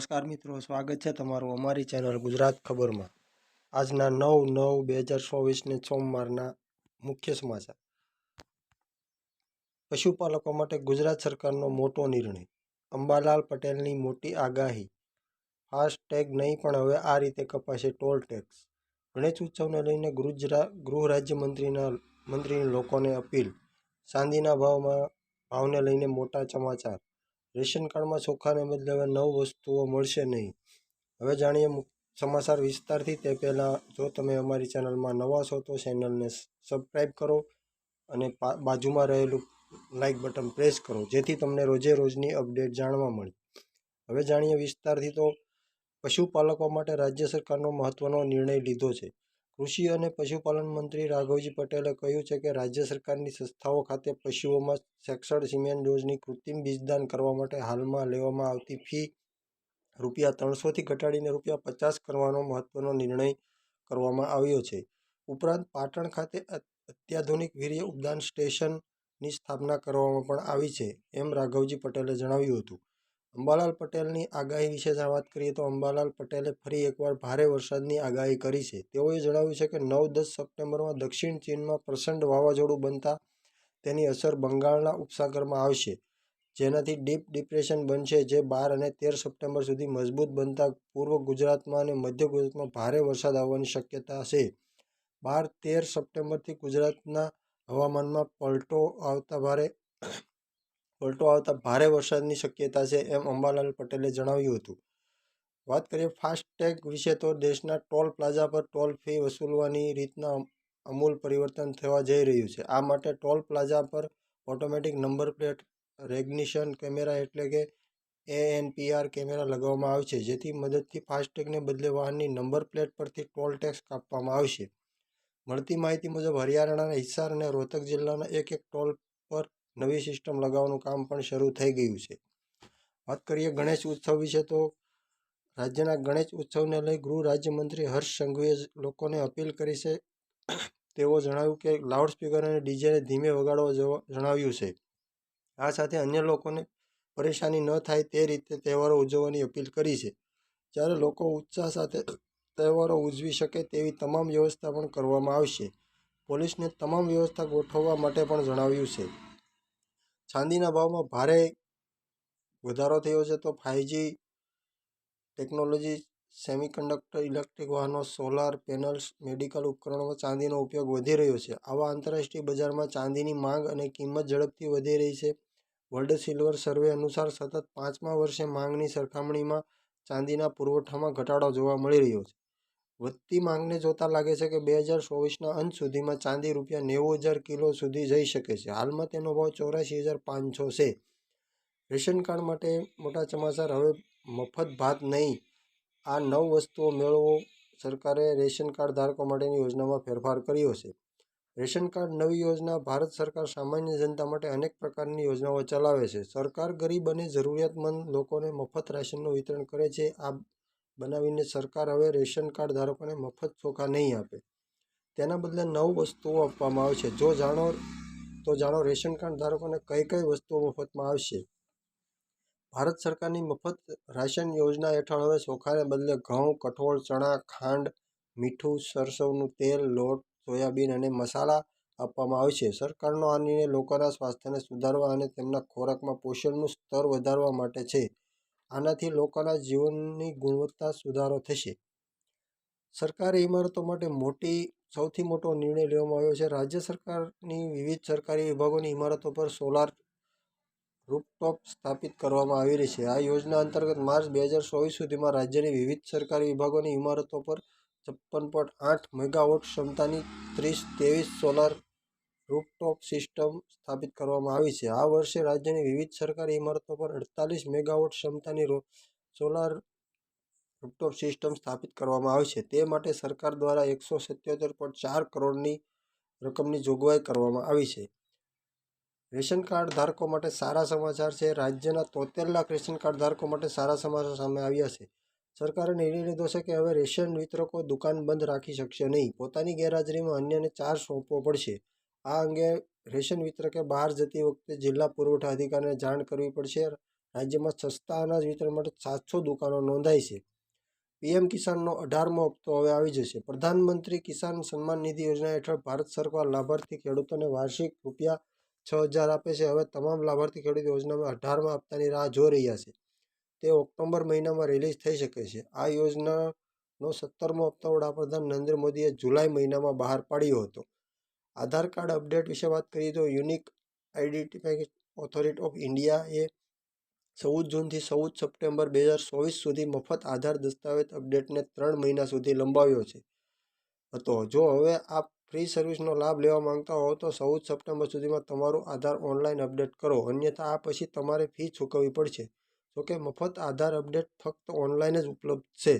નમસ્કાર મિત્રો, સ્વાગત છે તમારું અમારી ચેનલ ગુજરાત ખબરમાં. આજના નવ નવ બે હજાર ચોવીસને સોમવારના મુખ્ય સમાચાર. પશુપાલકો માટે ગુજરાત સરકારનો મોટો નિર્ણય. અંબાલાલ પટેલની મોટી આગાહી. ફાસ્ટ ટેગ નહીં, પણ હવે આ રીતે કપાશે ટોલ ટેક્સ. ગણેશ ઉત્સવને લઈને ગુજરા ગૃહ રાજ્યમંત્રીના, મંત્રીની લોકોને અપીલ. ચાંદીના ભાવમાં, ભાવને લઈને મોટા સમાચાર. રેશન કાર્ડમાં ચોખાને બદલે હવે નવ વસ્તુઓ મળશે નહીં. હવે જાણીએ સમાચાર વિસ્તારથી તે પહેલાં જો તમે અમારી ચેનલમાં નવા છો તો ચેનલને સબસ્ક્રાઈબ કરો અને બાજુમાં રહેલું લાઇક બટન પ્રેસ કરો, જેથી તમને રોજે રોજની અપડેટ જાણવા મળે. હવે જાણીએ વિસ્તારથી તો પશુપાલકો માટે રાજ્ય સરકારનો મહત્ત્વનો નિર્ણય લીધો છે. કૃષિ અને પશુપાલન મંત્રી રાઘવજી પટેલે કહ્યું છે કે રાજ્ય સરકારની સંસ્થાઓ ખાતે પશુઓમાં સેક્સડ સિમેન્ટ ડોઝની કૃત્રિમ બીજદાન કરવા માટે હાલમાં લેવામાં આવતી ફી રૂપિયા ત્રણસોથી ઘટાડીને રૂપિયા પચાસ કરવાનો મહત્વનો નિર્ણય કરવામાં આવ્યો છે. ઉપરાંત પાટણ ખાતે અત્યાધુનિક વીર્ય ઉદ્યાન સ્ટેશનની સ્થાપના કરવામાં પણ આવી છે, એમ રાઘવજી પટેલે જણાવ્યું હતું. અંબાલાલ પટેલની આગાહી વિશે વાત કરીએ તો અંબાલાલ પટેલે ફરી એકવાર ભારે વરસાદની આગાહી કરી છે. તેઓએ જણાવ્યું છે કે નવ દસ સપ્ટેમ્બરમાં દક્ષિણ ચીનમાં પ્રચંડ વાવાઝોડું બનતા તેની અસર બંગાળના ઉપસાગરમાં આવશે, જેનાથી ડીપ ડિપ્રેશન બનશે, જે બાર અને તેર સપ્ટેમ્બર સુધી મજબૂત બનતા પૂર્વ ગુજરાતમાં અને મધ્ય ગુજરાતમાં ભારે વરસાદ આવવાની શક્યતા છે. બાર તેર સપ્ટેમ્બરથી ગુજરાતના હવામાનમાં પલટો આવતા ભારે પલટો આવતા ભારે વરસાદની શક્યતા છે એમ અંબાલાલ પટેલે જણાવ્યું હતું. વાત કરીએ ફાસ્ટેગ વિશે તો દેશના ટોલ પ્લાઝા પર ટોલ ફી વસૂલવાની રીતના અમૂલ પરિવર્તન થવા જઈ રહ્યું છે. આ માટે ટોલ પ્લાઝા પર automatic number plate, recognition camera એટલે કે એએનપીઆર કેમેરા લગાવવામાં આવશે, જેથી મદદથી ફાસ્ટેગને બદલે વાહનની નંબર પ્લેટ પરથી ટોલ ટેક્સ કાપવામાં આવશે. મળતી માહિતી મુજબ, હરિયાણાના હિસાર અને રોહતક જિલ્લાના એક એક ટોલ પર નવી સિસ્ટમ લગાવવાનું કામ પણ શરૂ થઈ ગયું છે. વાત કરીએ ગણેશ ઉત્સવ વિશે તો રાજ્યના ગણેશ ઉત્સવને લઈ ગૃહ રાજ્યમંત્રી હર્ષ સંઘવીએ લોકોને અપીલ કરી છે. તેઓ જણાવ્યું કે લાઉડસ્પીકર અને ડીજેને ધીમે વગાડવા જણાવ્યું છે. આ સાથે અન્ય લોકોને પરેશાની ન થાય તે રીતે તહેવારો ઉજવવાની અપીલ કરી છે. જ્યારે લોકો ઉત્સાહ સાથે તહેવારો ઉજવી શકે તેવી તમામ વ્યવસ્થા પણ કરવામાં આવશે. પોલીસને તમામ વ્યવસ્થા ગોઠવવા માટે પણ જણાવ્યું છે. ચાંદીના ભાવમાં ભારે વધારો થયો છે, તો five G technology semiconductor electric વાહનો સોલાર પેનલ્સ મેડિકલ ઉપકરણોમાં ચાંદીનો ઉપયોગ વધી રહ્યો છે. આવા આંતરરાષ્ટ્રીય બજારમાં ચાંદીની માંગ અને કિંમત ઝડપથી વધી રહી છે. વર્લ્ડ સિલ્વર સર્વે અનુસાર સતત પાંચમા વર્ષે માંગની સરખામણીમાં ચાંદીના પુરવઠામાં ઘટાડો જોવા મળી રહ્યો છે. વધતી માંગને જોતા લાગે છે કે બે હજાર ચોવીસના અંત સુધીમાં ચાંદી રૂપિયા નેવું હજાર કિલો સુધી જઈ શકે છે. હાલમાં તેનો ભાવ ચોરાશી હજાર પાંચસો છે. રેશન કાર્ડ માટે મોટા ચમાચાર હવે મફત ભાત નહીં. આ નવ વસ્તુઓ મેળવો સરકારે રેશન કાર્ડ ધારકો માટેની યોજનામાં ફેરફાર કર્યો છે. રેશન કાર્ડ નવી યોજના ભારત સરકાર સામાન્ય જનતા માટે અનેક પ્રકારની યોજનાઓ ચલાવે છે. સરકાર ગરીબ અને જરૂરિયાતમંદ લોકોને મફત રાશનનું વિતરણ કરે છે. આ બનાવીને સરકાર હવે રેશન કાર્ડ ધારકોને મફત ચોખા નહીં આપે. તેના બદલે નવ વસ્તુઓ આપવામાં આવશે. જો જાણો, તો જાણો રેશન કાર્ડ ધારકોને કઈ કઈ વસ્તુઓ મફતમાં આવશે. ભારત સરકારની મફત રાશન યોજના હેઠળ હવે ચોખાને બદલે ઘઉં, કઠોળ, ચણા, ખાંડ, મીઠું, સરસવનું તેલ, લોટ, સોયાબીન અને મસાલા આપવામાં આવશે. સરકારનો આ નિર્ણય લોકોના સ્વાસ્થ્યને સુધારવા અને તેમના ખોરાકમાં પોષણનું સ્તર વધારવા માટે છે. આનાથી લોકોના જીવનની ગુણવત્તા સુધારો થશે. સરકારી ઇમારતો માટે મોટી, સૌથી મોટો નિર્ણય લેવામાં આવ્યો છે. રાજ્ય સરકારની વિવિધ સરકારી વિભાગોની ઇમારતો પર સોલાર રૂપટોપ સ્થાપિત કરવામાં આવી રહી છે. આ યોજના અંતર્ગત માર્ચ બે હજાર ચોવીસ સુધીમાં રાજ્યની વિવિધ સરકારી વિભાગોની ઇમારતો પર છપ્પન પોઈન્ટ આઠ મેગાવોટ ક્ષમતાની ત્રીસ, ત્રેવીસ સોલાર રૂફટોપ સિસ્ટમ સ્થાપિત કરવામાં આવી છે. આ વર્ષે રાજ્યની વિવિધ સરકારી ઇમારતો પર અડતાલીસ મેગાવોટ ક્ષમતાની સોલાર રૂફટોપ સિસ્ટમ સ્થાપિત કરવામાં આવશે તે માટે સરકાર દ્વારા એકસો સત્યોતેર પોઈન્ટ ચાર કરોડની રકમની જોગવાઈ કરવામાં આવી છે. રેશન કાર્ડ ધારકો માટે સારા સમાચાર છે. રાજ્યના તોતેર લાખ રેશન કાર્ડ ધારકો માટે સારા સમાચાર સામે આવ્યા છે. સરકારે નિર્ણય લીધો છે કે હવે રેશન વિતરકો દુકાન બંધ રાખી શકશે નહીં. પોતાની ગેરહાજરીમાં અન્યને ચાર્જ સોંપવો પડશે. આ અંગે રેશન વિતરકે બહાર જતી વખતે જિલ્લા પુરવઠા અધિકારીને જાણ કરવી પડશે. રાજ્યમાં સસ્તા અનાજ વિતરણ માટે સાતસો દુકાનો નોંધાઈ છે. પીએમ કિસાનનો અઢારમો હપ્તો હવે આવી જશે. પ્રધાનમંત્રી કિસાન સન્માન નિધિ યોજના હેઠળ ભારત સરકાર લાભાર્થી ખેડૂતોને વાર્ષિક રૂપિયા છ હજાર આપે છે. હવે તમામ લાભાર્થી ખેડૂત યોજનામાં અઢારમા હપ્તાની રાહ જોઈ રહ્યા છે. તે ઓક્ટોબર મહિનામાં રિલીઝ થઈ શકે છે. આ યોજનાનો સત્તરમો હપ્તો વડાપ્રધાન નરેન્દ્ર મોદીએ જુલાઈ મહિનામાં બહાર પાડ્યો હતો. આધાર કાર્ડ અપડેટ વિશે વાત કરીએ તો unique identify authority of India એ ચૌદ જૂનથી ચૌદ સપ્ટેમ્બર બે હજાર ચોવીસ સુધી મફત આધાર દસ્તાવેજ અપડેટને ત્રણ મહિના સુધી લંબાવ્યો છે. હતો. જો હવે આ ફ્રી સર્વિસનો લાભ લેવા માંગતા હો તો ચૌદ સપ્ટેમ્બર સુધીમાં તમારું આધાર ઓનલાઈન અપડેટ કરો. અન્યથા આ પછી તમારે ફી ચૂકવવી પડશે. જોકે મફત આધાર અપડેટ ફક્ત ઓનલાઈન જ ઉપલબ્ધ છે.